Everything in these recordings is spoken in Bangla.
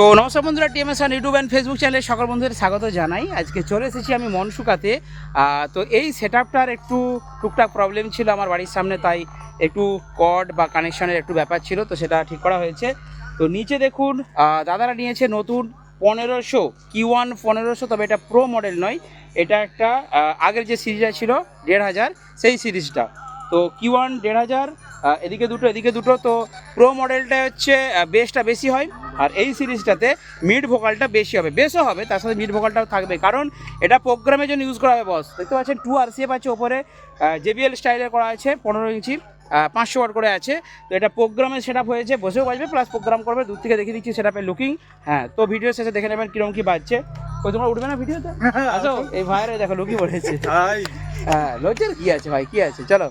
তো নমস্কার বন্ধুরা, TMS on YouTube and Facebook চ্যানেলে সকল বন্ধুদের স্বাগত জানাই। আজকে চলে এসেছি আমি মনসুকাতে। তো এই সেট আপটার একটু টুকটাক প্রবলেম ছিল আমার বাড়ির সামনে, তাই একটু কর্ড বা কানেকশনের একটু ব্যাপার ছিল, তো সেটা ঠিক করা হয়েছে। তো নিচে দেখুন দাদারা নিয়েছে নতুন পনেরোশো কি ওয়ান পনেরোশো, তবে এটা প্রো মডেল নয়। এটা একটা আগের যে সিরিজটা ছিল, দেড় হাজার, সেই সিরিজটা। তো কি ওয়ান দেড় হাজার এদিকে দুটো এদিকে দুটো, তো প্রো মডেলটা হচ্ছে বেসটা বেশি হয়। আর এই সিরিজটাতে মিড ভোকালটা বেশি হবে। বেশও হবে, তার সাথে মিড ভোকালটাও থাকবে। কারণ এটা প্রোগ্রামের জন্য ইউজ করা হবে বস দেখতে পাচ্ছেন টু আর সিএফ আছে ওপরে জেবিএল স্টাইলে করা আছে, পনেরো ইঞ্চি পাঁচশো ওয়াট করে আছে। তো এটা প্রোগ্রামে সেট আপ হয়েছে, বসেও বাজবে প্লাস প্রোগ্রাম করবে, দূর থেকে দেখিয়ে দিচ্ছি সেট লুকিং হ্যাঁ তো ভিডিও শেষে দেখে নেবেন কীরকম কী বাজছে। তোমরা উঠবে না ভিডিওতে? আসো এই ভাইয়ের দেখো লুকি পড়েছে। হ্যাঁ লজ্জার কি আছে ভাই কি আছে? চলো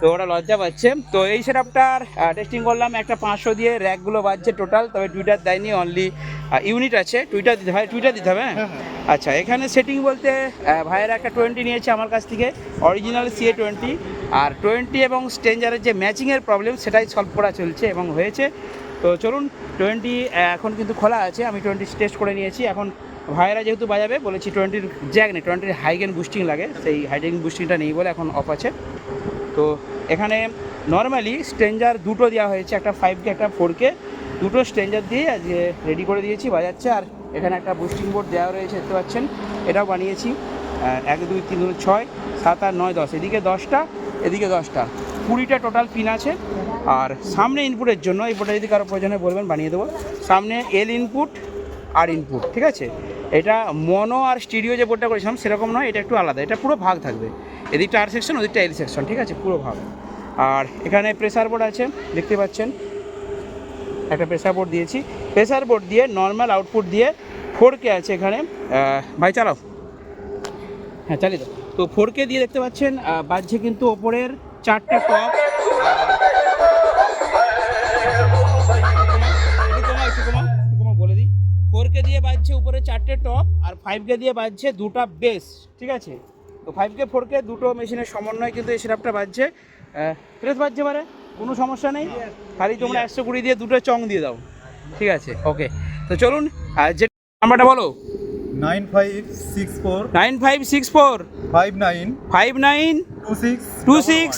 তো ওরা লজ্জা পাচ্ছে। তো এই সেটআপটার টেস্টিং করলাম একটা পাঁচশো দিয়ে র্যাকগুলো বাজছে টোটাল তবে টুইটার দেয়নি অনলি ইউনিট আছে। টুইটার দিতে ভাই টুইটার দিতে হবে হ্যাঁ? আচ্ছা এখানে সেটিং বলতে ভাইয়ের একটা টোয়েন্টি নিয়েছে আমার কাছ থেকে অরিজিনাল সিএ টোয়েন্টি আর টোয়েন্টি এবং স্ট্রেঞ্জারের যে ম্যাচিংয়ের প্রবলেম সেটাই সলভ করা চলছে এবং হয়েছে। তো চলুন টোয়েন্টি এখন কিন্তু খোলা আছে আমি টোয়েন্টি টেস্ট করে নিয়েছি এখন ভাইয়েরা যেহেতু বাজাবে, বলেছি টোয়েন্টির জ্যাক নেই টোয়েন্টির হাইগেন বুস্টিং লাগে, সেই হাইগেন বুস্টিংটা নেই বলে এখন অফ আছে। তো এখানে নর্মালি স্ট্রেঞ্জার দুটো দেওয়া হয়েছে, একটা ফাইভকে একটা ফোরকে দুটো স্ট্রেঞ্জার দিয়ে আজকে রেডি করে দিয়েছি, বাজাচ্ছে। আর এখানে একটা বুস্টিং বোর্ড দেওয়া রয়েছে, দেখতে পাচ্ছেন? এটাও বানিয়েছি এক, দুই, তিন, দুই, ছয়, সাত, আট, নয়, দশ। এদিকে দশটা এদিকে দশটা। কুড়িটা টোটাল পিন আছে। আর সামনে ইনপুটের জন্য, এই বোর্ডটা যদি কারও প্রয়োজনে বলবেন, বানিয়ে দেবো। সামনে এল ইনপুট আর ইনপুট ঠিক আছে? এটা মনো আর স্টিডিও যে বোর্ডটা করেছিলাম সেরকম নয়, এটা একটু আলাদা, এটা পুরো ভাগ থাকবে। এদিকটা আর সেকশন ওদিকটা এল সেকশন ঠিক আছে? পুরো ভাগ। আর এখানে প্রেসার বোর্ড আছে, দেখতে পাচ্ছেন? একটা প্রেসার বোর্ড দিয়েছি। প্রেসার বোর্ড দিয়ে নর্মাল আউটপুট দিয়ে ফোর কে আছে এখানে। ভাই, চালাও। হ্যাঁ চালিয়ে দাও। তো ফোর কে দিয়ে দেখতে পাচ্ছেন বাজছে কিন্তু ওপরের চারটে টপ বাজছে উপরে চারটে টপ আর ফাইভ কে দিয়ে বাজছে দুটা বেস ঠিক আছে? তো ফাইভ কে ফোর কে দুটো মেশিনের সমন্বয় কিন্তু এই সেটআপটা বাজছে। প্রেস বাজছে পারে কোনো সমস্যা নেই? খালি তোমরা একশো কুড়ি দিয়ে দুটো চং দিয়ে দাও। ঠিক আছে ওকে তো চলুন আর যে নাম্বারটা বলো। Nine five six four nine five six four five nine five nine two six two six